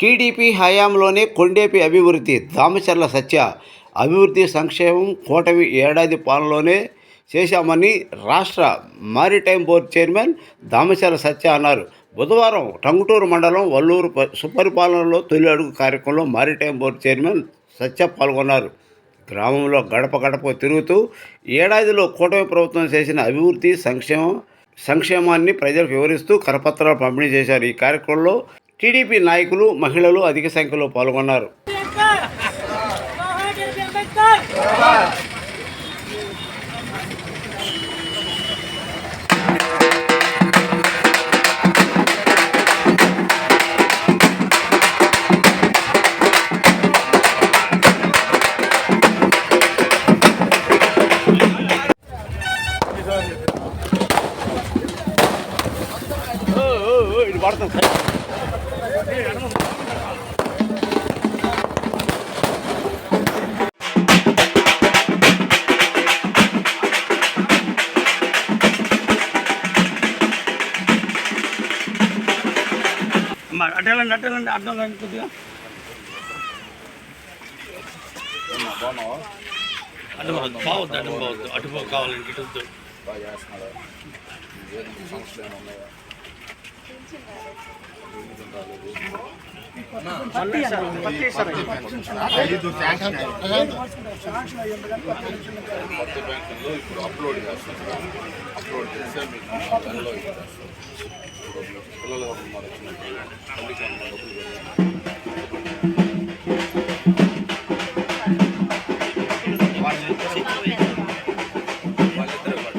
TDP హయాంలోనే కొండేపి అభివృద్ధి దామచర్ల సత్య అభివృద్ధి సంక్షేమం కూటమి ఏడాది పాలనలోనే చేశామని రాష్ట్ర maritime board chairman Damacharla Satya అన్నారు. బుధవారం టంగుటూరు మండలం వల్లూరు సుపరిపాలనలో తొలి అడుగు కార్యక్రమంలో మారిటైమ్ బోర్డు చైర్మన్ సత్య పాల్గొన్నారు. గ్రామంలో గడప గడప తిరుగుతూ ఏడాదిలో కూటమి ప్రభుత్వం చేసిన అభివృద్ధి సంక్షేమం సంక్షేమాన్ని ప్రజలకు వివరిస్తూ కరపత్రాలు పంపిణీ చేశారు. ఈ కార్యక్రమంలో టీడీపీ నాయకులు మహిళలు అధిక సంఖ్యలో పాల్గొన్నారు. అడ్డాలండి అడ్డాలండి కొద్దిగా. అడ్డం బావద్దు అడ్డం బావద్దు అటు పో కావాలండి ఇటు కొత్త బ్యాంకుల్లో ఇప్పుడు అప్లోడ్ చేస్తున్నారు. అప్లోడ్ చేస్తే మీకు పిల్లలు ఉన్నారు? పెట్టాలి. వాళ్ళిద్దరే.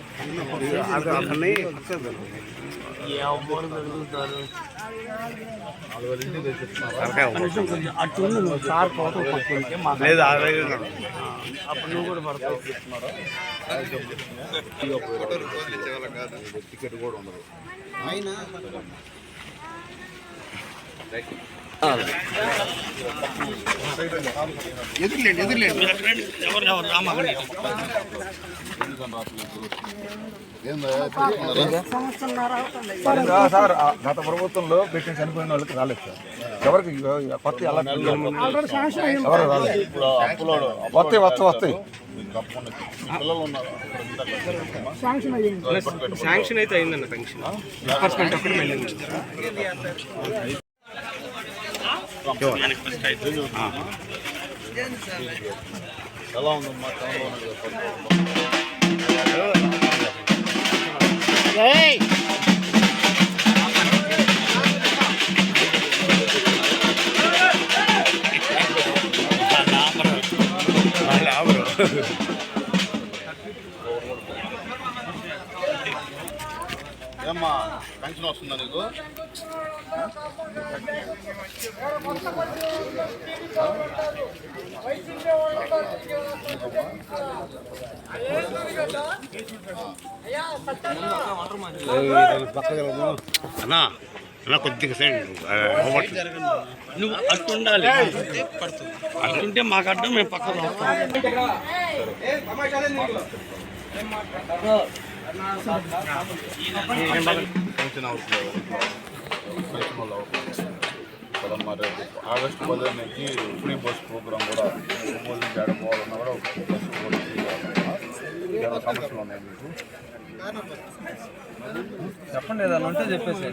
ఏందమ్మా, ఎలా ఉంది చంద్రబాబు నాయుడు గారి పరిపాలన నా బయట బయట బాగానే కాదు. ఏమైనా ఇబ్బంది ఉందా? ఎవరు జరుగుతారు నాలుగు వేల ఇంటికి తెచ్చిస్తున్నారా? కొంచెం అటు నువ్వు సార్ లేదు అప్పుడు నువ్వు కూడా పడతావు టికెట్ కూడా ఉండదు సార్ గత ప్రభుత్వంలో పెట్టి చనిపోయిన వాళ్ళకి రాలేదు సార్. ఎవరికి కొత్త ఎవరు రాలేదు. వస్తాయి వస్తాయి వస్తాయి. శాంక్షన్ అయితే అయిందన్న పెన్షన్. డిస్బర్స్మెంట్ ఒకటి వెళ్ళింది ఎలా ఉందమ్మా చంద్రబాబు నాయుడు గారి పరిపాలన? ఏమ్మా పెన్షన్ వస్తుందా నీకు అన్నా అన్నా కొద్దిగా సైడ్ నువ్వు అట్టు ఉండాలి అట్టుంటే మాకు అడ్డం మేము పక్కన వస్తాం కదా మరి ఆగస్టు పదిహేను నుంచి ఫ్రీ బస్ ప్రోగ్రామ్ కూడా ఒంగోలు నుంచి ఆడుకోవాలన్నా కూడా బస్సు కూడా ఫ్రీ కావాలన్నా ఏమైనా సమస్యలు ఉన్నాయి మీకు? చెప్పండి ఏదైనా ఉంటే చెప్పేసి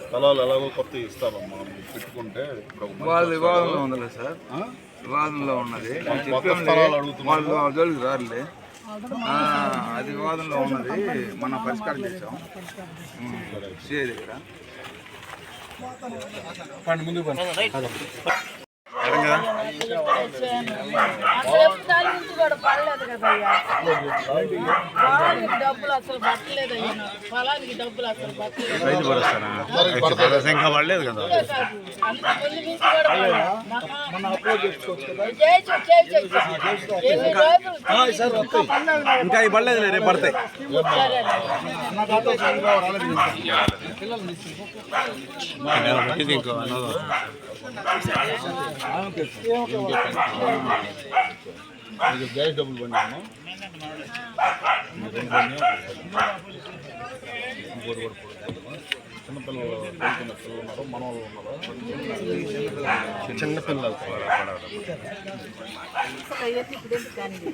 స్థలాలు ఎలాగో కొత్త ఇస్తారమ్మా. మీరు పెట్టుకుంటే ఒక వాళ్ళు వివాదంలో ఉందిలే సార్? వివాదంలో ఉన్నది. వాళ్ళు జోలికి రారులే. అది వివాదంలో ఉన్నది. మనం పరిష్కారం చేసాం సిఐ దగ్గర. పండి ముందుకు కూడా పడలేదు కదయ్యా పొలానికి డబ్బులు అసలు పట్టలేదయ్యా నాకు. పొలానికి డబ్బులు అసలు పట్టలేదు. ఇంకా పడలేదు కదా? అంత ముందు నుంచి కూడా పడలేదు. చేయొచ్చు, చేయొచ్చు, చేయొచ్చు. ఎన్ని రోజులు ఇంకా ఈ పడలేదు రేపు పడతాయి. ఇది ఇంకో అనదు ఇది గ్యాస్ డబ్బులు పండినాము. చిన్నపిల్లలు చదువుకున్న పిల్లలు ఉన్నారు మనవాళ్ళు ఉన్నారు. చిన్నపిల్లలు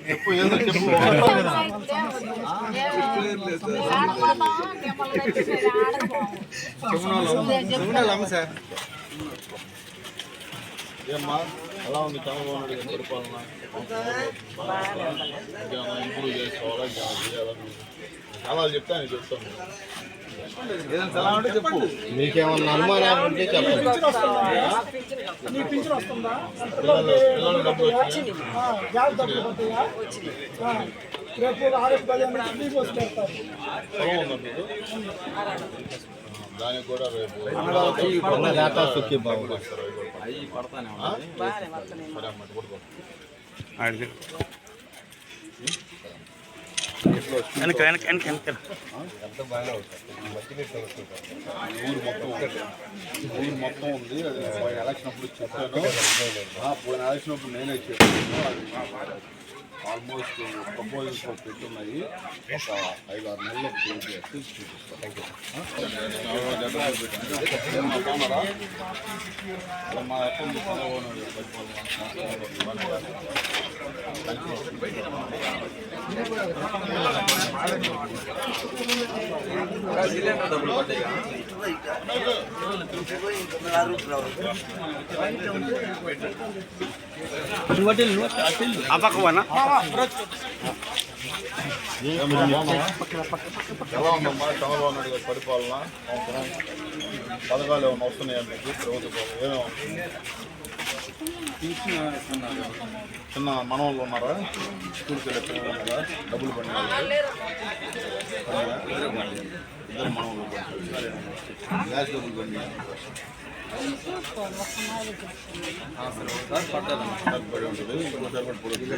చెప్పు. ఏదో చెప్పు. ఏమ్మా? ఎలా ఉంది చంద్రబాబు నాయుడు గారి పరిపాలన ఇంకేమైనా ఇంప్రూవ్ చేసుకోవాలా చాలా చెప్తే ఆయన చెప్తాను మీకేమన్నా అనుమానాలు ఉంటే చెప్పండి. పిల్లలు డబ్బులు రేపు ఆరోగ్య కళ్యాణ్ మీకు? దానికి కూడా రేపు వెనక వెనక వెనక వెనక. ఊరు మొత్తం ఊరు మొత్తం ఉంది. అది ఎలక్షన్ అప్పుడు చెప్పాను. పోయిన ఎలక్షన్ అప్పుడు నేనే చెప్పాను. అది ఆల్మోస్ట్ ప్రపోజల్స్ పెట్టున్నాయి ఒక ఐదు ఆరు నెలలు క్లోజ్ చేసి చూపిస్తాను మా అప్పుడు చదవనాడు ఆ పక్క ఎలా ఉందమ్మా చంద్రబాబు నాయుడు గారి పరిపాలన పథకాలు ఏమైనా వస్తున్నాయా మీకు ప్రభుత్వ ఏమేమి చిన్న మనవాళ్ళు ఉన్నారా? స్కూల్కి వెళ్ళే పిల్లలు ఉన్నారా? డబ్బులు పడిన ఇద్దరు మనవాళ్ళు పడినాయి. గ్యాస్ డబ్బులు పడినాయి పడి ఉంటుంది. ఇంకోసారి కూడా పడుతుంది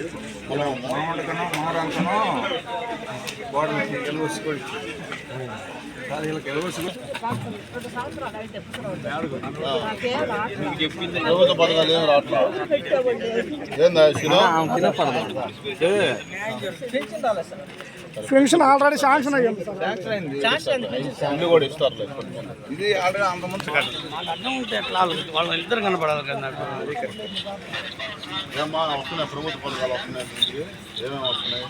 పెన్షన్ ఆల్రెడీ శాంక్షన్ అయ్యింది. ఇది ఆల్రెడీ అంత ముందు ఉంటే ఎట్లా ఇద్దరు కనపడాలి కదా వస్తున్నాయి? ప్రభుత్వ పథకాలు వస్తున్నాయి. ఏమేమి వస్తున్నాయి?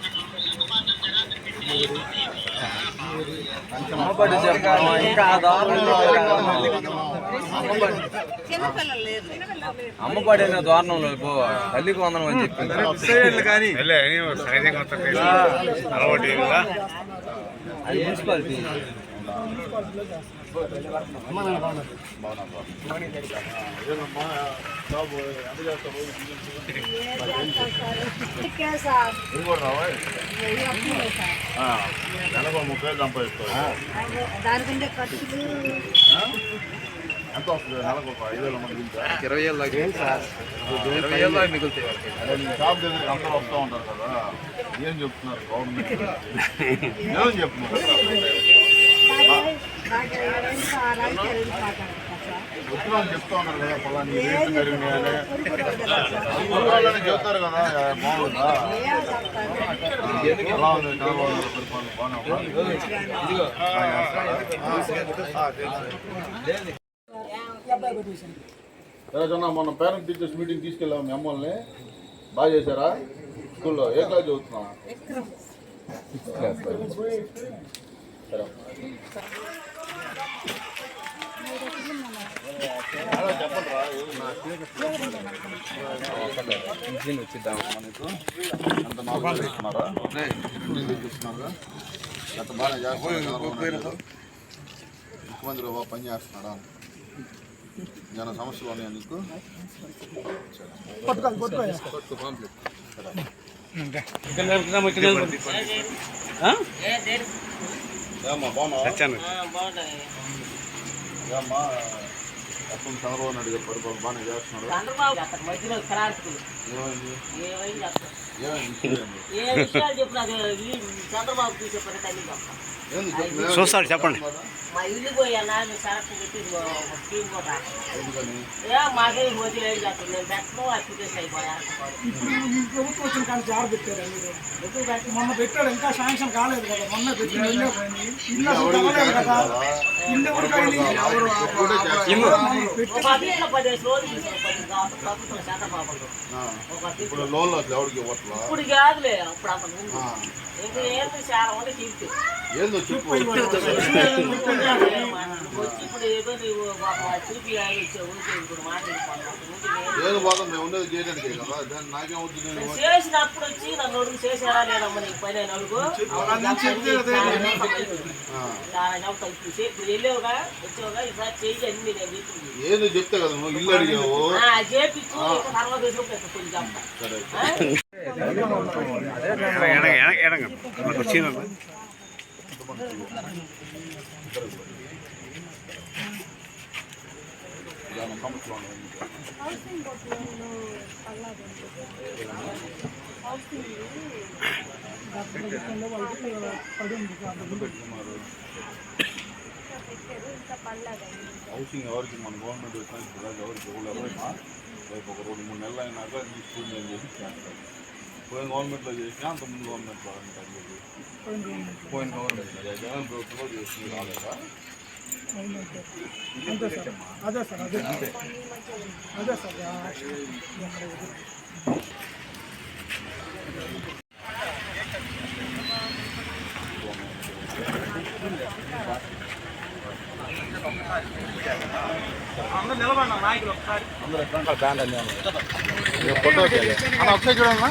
ఇంకా అమ్మపడిన దారుణంలో పో తల్లికి వందనం అని చెప్పి కానీ అది మున్సిపాలిటీ ముప్పై సంపాదిస్తావు దానికంటే ఖర్చులు ఎంత వస్తుంది నెలకు ఒక ఐదు వేల మంది ఇంకా ఇరవై ఏళ్ళ ఇరవై ఏళ్ళ మిగులుతాయి షాప్ దగ్గరికి అందరూ వస్తూ ఉంటారు కదా ఏం చెప్తున్నారు? గవర్నమెంట్ ఏమని చెప్తున్నారు? వచ్చిన చెప్తా ఉన్నారు కదా పొలాన్ని చెప్తారు కదా బాగుందా? ఎలా ఉంది చంద్రబాబు పరిపాలన? బాగానే మొన్న పేరెంట్ టీచర్స్ మీటింగ్ తీసుకెళ్ళాము మిమ్మల్ని బాగా చేశారా? స్కూల్లో ఏ క్లాస్ చదువుతున్నా ఇంజిన్ వచ్చిద్దాం మనకు అంత నాలుగు చూస్తున్నారా తీసుకున్నారా అంత బాగా చేస్తున్నారు ముఖ్యమంత్రి బాబా పని చేస్తున్నారా ఏమైనా సమస్యలు ఉన్నాయా నీకు కొట్టుకోండి ఇక్కడ ఇక్కడ అప్పుడు చంద్రబాబు నాయుడు గారు పరిపాలన బాగానే చేస్తున్నాడు. చంద్రబాబు చెప్పండి. మా ఇల్లు పోయి నాన్న సరకు పెట్టి స్కీమ్ కూడా ఏ మాకే మోదీ ఏం చేస్తుంది నేను పెట్టను అప్లికేషన్ అయిపోయా ఇప్పుడు ఈ ప్రభుత్వం కానీ పెట్టారు మొన్న పెట్టాడు ఇంకా శాంక్షన్ కాలేదు కదా మొన్న పెట్టి ఇల్లు అసలు కదా పదిహేను పదిహేను రోజులు ప్రభుత్వం ఇప్పుడు లోన్లు ఎవరికి ఇవ్వట్లా ఇప్పుడు కాదులే అప్పుడు అంత ముందు ఇంకా ఏంటి చాలా ఉంది కీర్తి ఏందో చెప్పు ఇప్పుడు ఇప్పుడు ఏదో బాధ మేము ఉండేది చేయడానికి కదా. దాన్ని నాకేం వద్దు నేను చేసినప్పుడు వచ్చి నన్ను అడుగు చేశారా లేదమ్మా నీకు పని అని అడుగు ఇప్పుడు వెళ్ళావుగా? వచ్చావుగా? ఈసారి చేయి అన్ని నేను చెప్పింది ఏదో చెప్తే కదా నువ్వు ఇల్లు అడిగావు. చేపించు తర్వాత కొంచెం చెప్తా. సరే వచ్చిందా ఏమైనా సమస్యలు ఉన్నాయా మీకు? పెట్టుకున్నారు హౌసింగ్ ఎవరికి మన గవర్నమెంట్ వచ్చినా ఎవరికి ఎవరైనా రేపు ఒక రెండు మూడు నెలలు అయినాక ఈ స్కీమ్ చేసి చేస్తారు. పోయిన గవర్నమెంట్లో చేసినా అంతకుముందు ముందు గవర్నమెంట్లో అంటారు పోయిన గవర్నమెంట్ జగన్ ప్రభుత్వంలో చేసి రాలేదా అంతే సార్ అదే సార్ అదే అదే సార్ అన్న ఒకసారి చూడమ్మా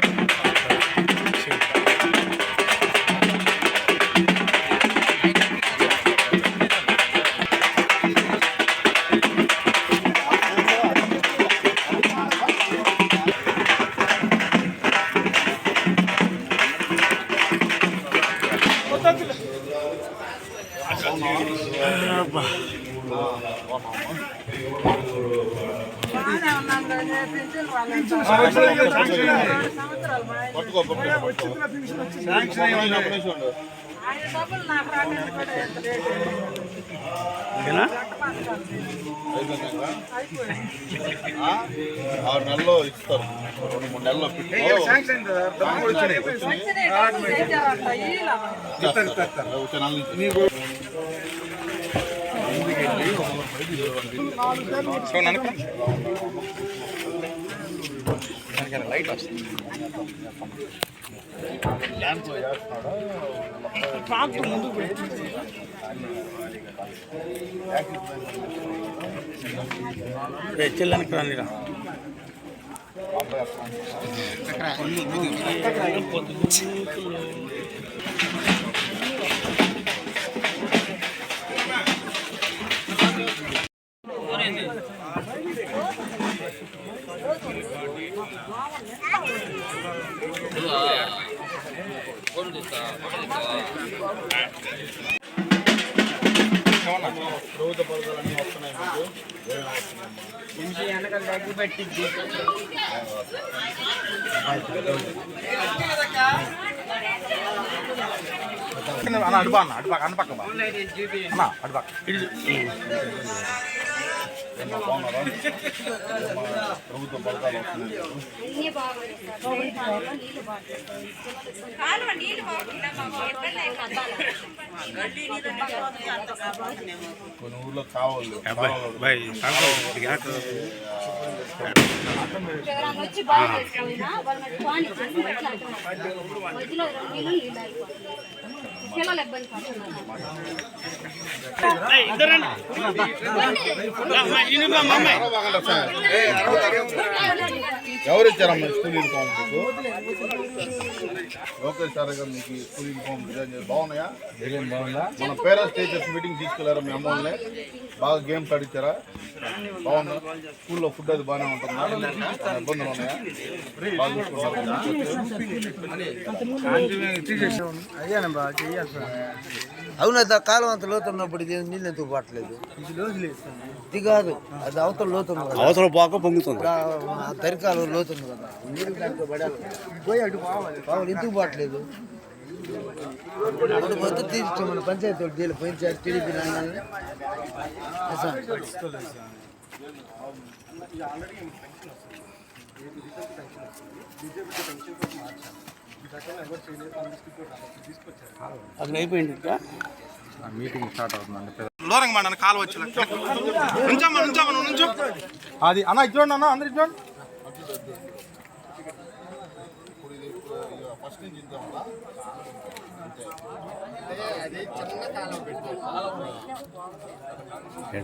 ఆరు నెలల్లో ఇస్తారు. రెండు మూడు పెట్టుకో. శాంక్షన్ డబ్బులు వచ్చినాయి వచ్చినాయి డబ్బులు What is it? ఏమేమి వస్తున్నాయమ్మా? అన్న అడుబా అన్న పక్క. ఏమ్మా, ప్రభుత్వ పథకాలు కొన్ని ఊర్లో కావాలి వచ్చి బాగా చేసుకున్నా వాళ్ళ మధ్యలో రెండు నీళ్ళు నీళ్ళు అయిపోతుంది ఎవరు ఇచ్చారమ్మా స్కూల్ యూనిఫామ్ మీకు? ఓకే సార్ మీకు స్కూల్ యూనిఫామ్ డిజైన్ చేసి బాగున్నాయా? బాగుందా? మన పేరెంట్స్ టీచర్స్ మీటింగ్ తీసుకెళ్ళారా మీ అమ్మల్ని బాగా గేమ్స్ ఆడిచ్చారా? బాగుందా? స్కూల్లో ఫుడ్ అది బాగానే ఉంటుందా? ఇబ్బందులు ఉన్నాయా? బాగా చూసుకుంటారు? ఆ కాలం అంత లోతు ఉన్నప్పుడు ఇది నీళ్ళు ఎందుకు పట్టలేదు ఇది కాదు అది అవతల లోతు కదా. అవసరం పోక పొంగుతుంది. ఆ దరికాలు లోతు ఉంది కదా. నీళ్ళు దాంట్లో పడాలి. పోయి అటు పావులు. ఎందుకు పట్టలేదు అప్పుడు మొత్తం తీర్చాం మన పంచాయతీ డీల్ టీడీపీ నాయన అది అయిపోయింది ఇంకా? మీటింగ్ స్టార్ట్ అవుతుందండి. దూరంగా మాట కాలు వచ్చి నుంచమ్మా నుంచమ్మా నుంచో. అది అన్న ఇచ్చోండి అన్న అందరు ఇచ్చోండి ఫస్ట్ నుంచి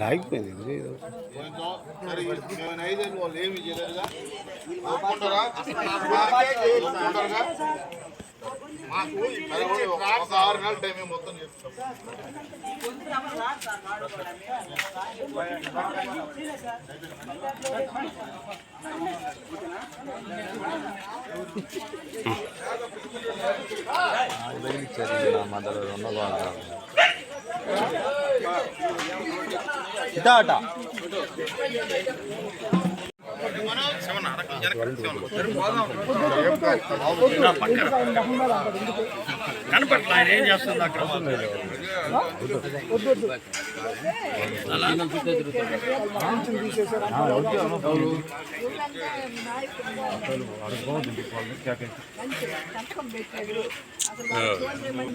ఆగిపోయింది ఏమి చేయలేదుగా? మాకు ఒక ఆరు నెలల టైం మొత్తం చేస్తాం ఇటా అట. కనపట్ల ఆయన ఏం చేస్తుంది అక్కడ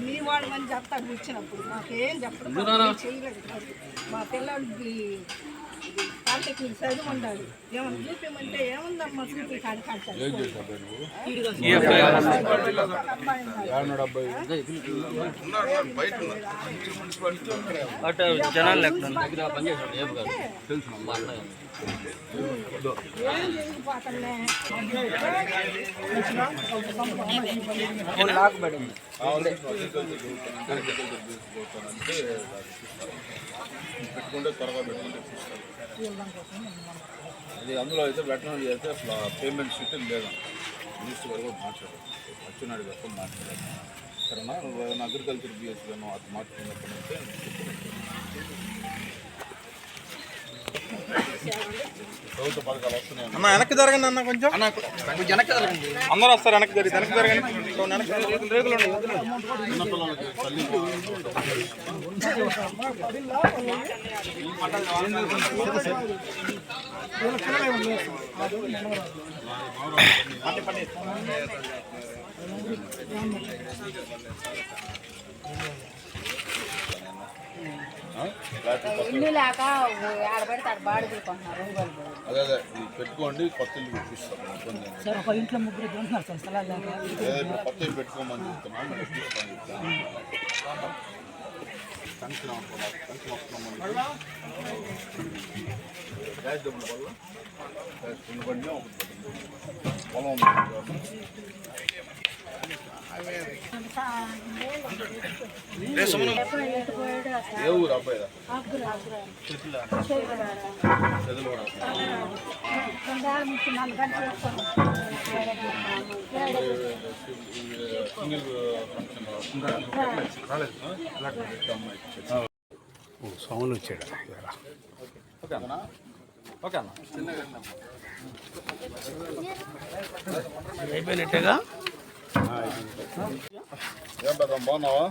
మీ వాళ్ళమని చెప్తాను వచ్చినప్పుడు మాకేం చెప్పడం చేయలేదు మా పిల్లలకి పాలిటెక్నిక్ చదువు ఉండాలి. ఏమన్నా చూపించమంటే ఏముందమ్మా చూపి కాడి కట్టాలి అటు జనాలు లెక్క ఏం జరిగిపోతుందే పెట్టుకుంటే త్వరగా పెట్టుకుంటే చూస్తారు. అది అందులో అయితే వెటనరీ అయితే అసలు పేమెంట్ షీట్ లేదు. మినిస్టర్ గారు కూడా మాట్లాడారు వచ్చినాడు తప్ప మాట్లాడారు సరేనా? నువ్వు ఏమైనా అగ్రికల్చర్ బిఎస్సీలో అది మాట్లాడినప్పుడు అయితే అన్న వెనక్కి జరగండి అన్న కొంచెం. అందరూ వస్తారు వెనక్కి జరిగి వెనక్కి జరగండి. కొంచెం వెనక్కి జరగండి. రేకులు ఉన్నాయి అదే అదే ఇది పెట్టుకోండి కొత్త ఇల్లు ఇప్పిస్తాం ఇబ్బంది ఏం లేదు. సార్ ఒక ఇంట్లో ముగ్గురు ఉంటున్నారు సార్ స్థలాలు లేక అదే ఇప్పుడు కొత్త ఇల్లు పెట్టుకోమని చెప్తున్నాం మనం ఇప్పిస్తాం చెప్తాం పెన్షన్ అనుకున్నాం పెన్షన్ వస్తున్నాం గ్యాస్ డబ్బులు వల్ల గ్యాస్ రెండు బండి ఒకటి పడింది. పొలం ఏ ఊరు అబ్బాయిదా కూడా సౌండ్ వచ్చాడు ఓకే అన్న. అయిపోయినట్టేగా? ఏం పెద్ద బాగున్నావా?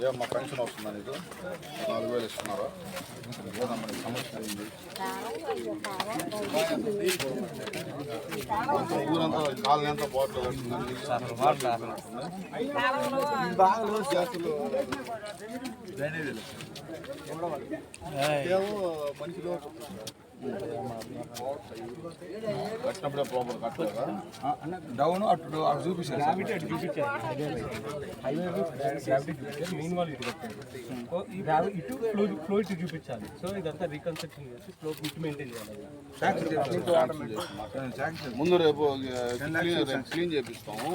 ఏం మా పెన్షన్ వస్తుందా నీకు? నాలుగు వేలు ఇస్తున్నారా ఏదమ్మా సమస్య కొంచెం ఊరంతా కాలనీ అంతా బాటిల్ వస్తుందండి ఏమో మనిషిలో డౌన్ అటు అటు చూపించారు ఇటు ఫ్లో ఇటు చూపించాలి. సో ఇదంతా రీకన్స్ట్రక్షన్ చేసి ఫ్లో ఇటు మెయింటైన్ చేయాలి. ముందు రేపు క్లీన్ చేపిస్తాము.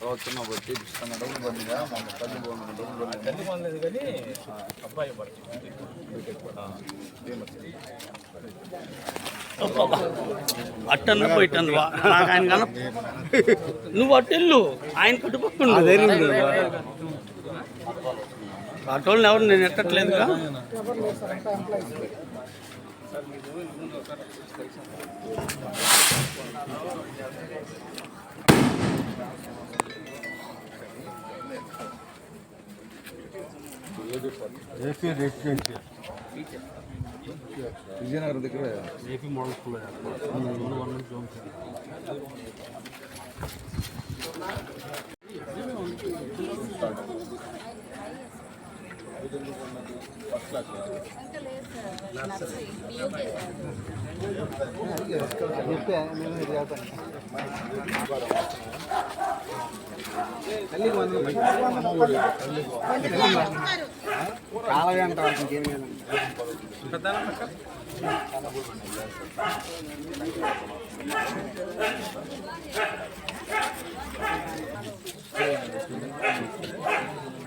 తర్వాత చిన్న ఒకటి చేపిస్తాను డబ్బులు బండిగా మన తల్లి బాగుంది డబ్బులు బండి అన్ని పనులేదు కానీ అబ్బాయి పడుతుంది. అట్టన్న పోయిట్టాను నాకు ఆయన కన నువ్వు అట్టెళ్ళు ఆయన పట్టుపక్కడు అటోళ్ళని ఎవరు నేను ఎట్టట్లేదుగా విజయనగరం దగ్గర kalau yang tahu begini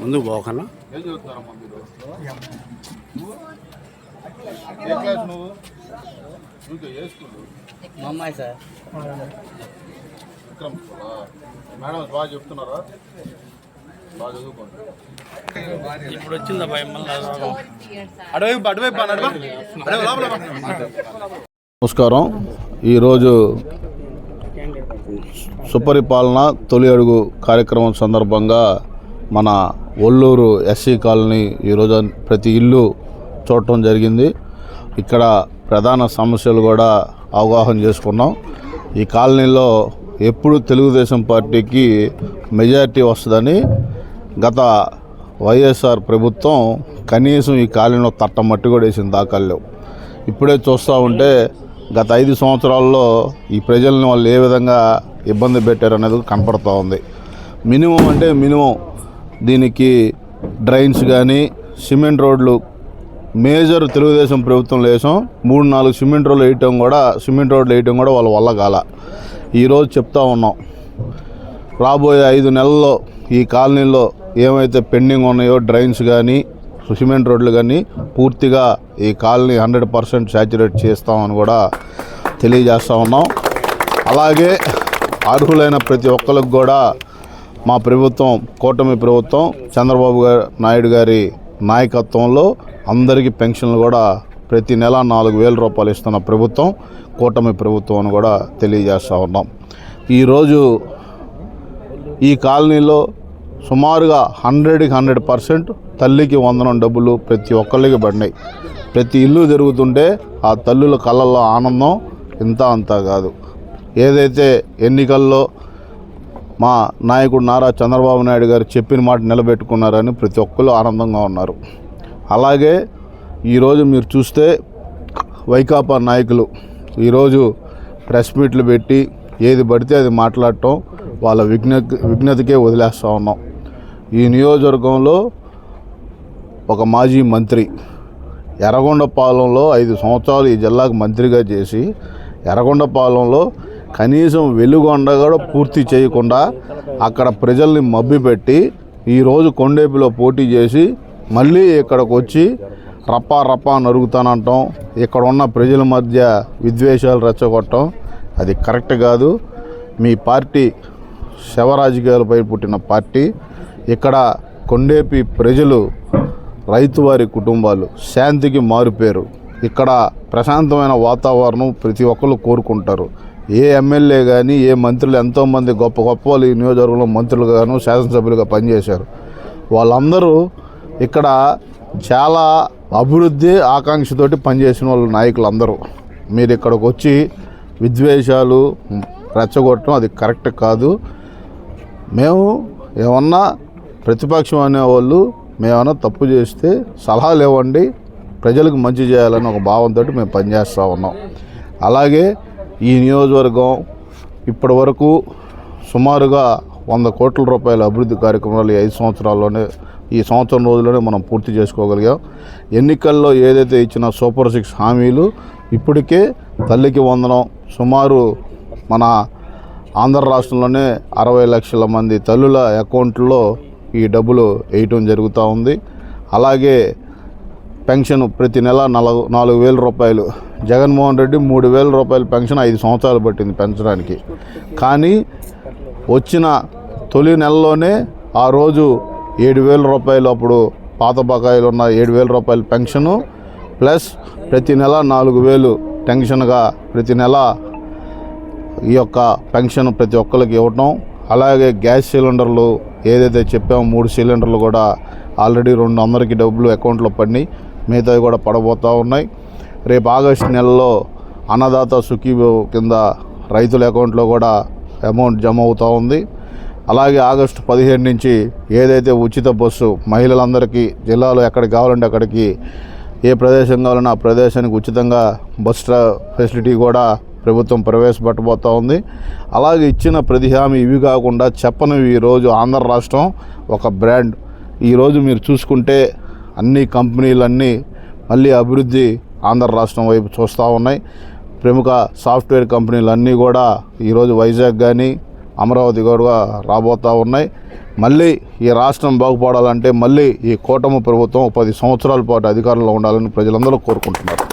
ముందు పోకన్నా ఏం చదువుతున్నారమ్మా మీరు నువ్వు? ఏ క్లాస్ నువ్వు? ఇంకా ఏ స్కూల్ మా అమ్మాయి సార్. విక్రమ్. మేడం బాగా చెప్తున్నారా? బాగా చదువుకోండి. ఇప్పుడు వచ్చిందా భయం మళ్ళీ? అటువైపు అటువైపు అటువైపు. అటువైపు లోపల. నమస్కారం. ఈరోజు సుపరిపాలన తొలి అడుగు కార్యక్రమం సందర్భంగా మన ఒల్లూరు ఎస్సీ కాలనీ ఈరోజు ప్రతి ఇల్లు చూడటం జరిగింది. ఇక్కడ ప్రధాన సమస్యలు కూడా అవగాహన చేసుకున్నాం. ఈ కాలనీలో ఎప్పుడు తెలుగుదేశం పార్టీకి మెజారిటీ వస్తుందని గత వైఎస్ఆర్ ప్రభుత్వం కనీసం ఈ కాలంలో తట్ట మట్టి కూడా వేసిన దాఖలు లేవు ఇప్పుడే చూస్తూ ఉంటే గత ఐదు సంవత్సరాల్లో ఈ ప్రజల్ని వాళ్ళు ఏ విధంగా ఇబ్బంది పెట్టారు అనేది కనపడుతూ ఉంది. మినిమం అంటే మినిమం దీనికి డ్రైన్స్ కానీ సిమెంట్ రోడ్లు మేజర్ తెలుగుదేశం ప్రభుత్వం లేసం మూడు నాలుగు సిమెంట్ రోడ్లు వేయటం కూడా సిమెంట్ రోడ్లు వేయటం కూడా వాళ్ళ వల్ల కాల. ఈరోజు చెప్తా ఉన్నాం. రాబోయే ఐదు నెలల్లో ఈ కాలనీలో ఏమైతే పెండింగ్ ఉన్నాయో డ్రైన్స్ కానీ సిమెంట్ రోడ్లు కానీ పూర్తిగా ఈ కాలనీ హండ్రెడ్ పర్సెంట్ శాచురేట్ చేస్తామని కూడా తెలియజేస్తూ ఉన్నాం. అలాగే అర్హులైన ప్రతి ఒక్కరికి కూడా మా ప్రభుత్వం కూటమి ప్రభుత్వం చంద్రబాబు గారు నాయుడు గారి నాయకత్వంలో అందరికీ పెన్షన్లు కూడా ప్రతి నెల నాలుగు వేల రూపాయలు ఇస్తున్న ప్రభుత్వం. కూటమి ప్రభుత్వం అని కూడా తెలియజేస్తూ ఉన్నాం. ఈరోజు ఈ కాలనీలో సుమారుగా హండ్రెడ్కి హండ్రెడ్ పర్సెంట్ తల్లికి వందనం డబ్బులు ప్రతి ఒక్కరికి పడినాయి. ప్రతి ఇల్లు జరుగుతుంటే ఆ తల్లుల కళ్ళల్లో ఆనందం ఇంత అంతా కాదు. ఏదైతే ఎన్నికల్లో మా నాయకుడు నారా చంద్రబాబు నాయుడు గారు చెప్పిన మాట నిలబెట్టుకున్నారని ప్రతి ఒక్కరు ఆనందంగా ఉన్నారు. అలాగే ఈరోజు మీరు చూస్తే వైకాపా నాయకులు ఈరోజు ప్రెస్ మీట్లు పెట్టి ఏది పడితే అది మాట్లాడటం వాళ్ళ విఘ్న విఘ్నతకే వదిలేస్తూ ఉన్నాం. ఈ నియోజకవర్గంలో ఒక మాజీ మంత్రి ఎర్రగొండపాలెంలో ఐదు సంవత్సరాలు ఈ జిల్లాకు మంత్రిగా చేసి ఎర్రగొండపాలెంలో కనీసం వెలుగొండ కూడా పూర్తి చేయకుండా అక్కడ ప్రజల్ని మబ్బిపెట్టి ఈరోజు కొండేపిలో పోటీ చేసి మళ్ళీ ఇక్కడికి వచ్చి రప్పా రప్పా నరుగుతానంటాం ఇక్కడ ఉన్న ప్రజల మధ్య విద్వేషాలు రెచ్చగొట్టడం అది కరెక్ట్ కాదు. మీ పార్టీ శవరాజకీయాలపై పుట్టిన పార్టీ. ఇక్కడ కొండేపి ప్రజలు రైతువారి కుటుంబాలు శాంతికి మారుపేరు. ఇక్కడ ప్రశాంతమైన వాతావరణం ప్రతి ఒక్కరు కోరుకుంటారు. ఏ ఎమ్మెల్యే కానీ ఏ మంత్రులు ఎంతోమంది గొప్ప గొప్ప వాళ్ళు ఈ నియోజకవర్గంలో మంత్రులుగాను శాసనసభ్యులుగా పనిచేశారు. వాళ్ళందరూ ఇక్కడ చాలా అభివృద్ధి ఆకాంక్షతోటి పనిచేసిన వాళ్ళు నాయకులు అందరూ మీరు ఇక్కడికి వచ్చి విద్వేషాలు రెచ్చగొట్టడం అది కరెక్ట్ కాదు. మేము ఏమన్నా ప్రతిపక్షం అనేవాళ్ళు మేమన్నా తప్పు చేస్తే సలహాలు ఇవ్వండి ప్రజలకు మంచి చేయాలని ఒక భావంతో మేము పనిచేస్తూ ఉన్నాం. అలాగే ఈ నియోజకవర్గం ఇప్పటి వరకు సుమారుగా వంద కోట్ల రూపాయల అభివృద్ధి కార్యక్రమాలు ఐదు సంవత్సరాల్లోనే ఈ సంవత్సరం రోజుల్లోనే మనం పూర్తి చేసుకోగలిగాం. ఎన్నికల్లో ఏదైతే ఇచ్చిన సూపర్ సిక్స్ హామీలు ఇప్పటికే తల్లికి వందనం. సుమారు మన ఆంధ్ర రాష్ట్రంలోనే అరవై లక్షల మంది తల్లుల అకౌంట్లో ఈ డబ్బులు వేయటం జరుగుతూ ఉంది. అలాగే పెన్షన్ ప్రతి నెల నలుగు నాలుగు వేల రూపాయలు. జగన్మోహన్ రెడ్డి మూడు వేల రూపాయల పెన్షన్ ఐదు సంవత్సరాలు పట్టింది పెంచడానికి. కానీ వచ్చిన తొలి నెలలోనే ఆ రోజు ఏడు వేల రూపాయలు అప్పుడు పాత బకాయిలు ఉన్న ఏడు వేల రూపాయల పెన్షను ప్లస్ ప్రతి నెల నాలుగు వేలు టెన్షన్గా ప్రతి నెల ఈ యొక్క పెన్షన్ ప్రతి ఒక్కరికి ఇవ్వటం. అలాగే గ్యాస్ సిలిండర్లు ఏదైతే చెప్పామో మూడు సిలిండర్లు కూడా ఆల్రెడీ రెండు అందరికీ డబ్బులు అకౌంట్లో పడినాయి. మిగతావి కూడా పడబోతూ ఉన్నాయి. రేపు ఆగస్టు నెలలో అన్నదాత సుఖీ కింద రైతుల అకౌంట్లో కూడా అమౌంట్ జమ అవుతూ ఉంది. అలాగే ఆగస్టు పదిహేడు నుంచి ఏదైతే ఉచిత బస్సు మహిళలందరికీ జిల్లాలో ఎక్కడికి కావాలంటే అక్కడికి ఏ ప్రదేశం కావాలన్నా ఆ ప్రదేశానికి ఉచితంగా బస్ ఫెసిలిటీ కూడా ప్రభుత్వం ప్రవేశపెట్టబోతూ ఉంది. అలాగే ఇచ్చిన ప్రతి హామీ ఇవి కాకుండా చెప్పనివి ఈరోజు ఆంధ్ర రాష్ట్రం ఒక బ్రాండ్. ఈరోజు మీరు చూసుకుంటే అన్ని కంపెనీలన్నీ మళ్ళీ అభివృద్ధి ఆంధ్ర రాష్ట్రం వైపు చూస్తూ ఉన్నాయి. ప్రముఖ సాఫ్ట్వేర్ కంపెనీలు అన్నీ కూడా ఈరోజు వైజాగ్ కానీ అమరావతి కూడా రాబోతూ ఉన్నాయి. మళ్ళీ ఈ రాష్ట్రం బాగుపడాలంటే మళ్ళీ ఈ కూటమి ప్రభుత్వం పది సంవత్సరాల పాటు అధికారంలో ఉండాలని ప్రజలందరూ కోరుకుంటున్నారు.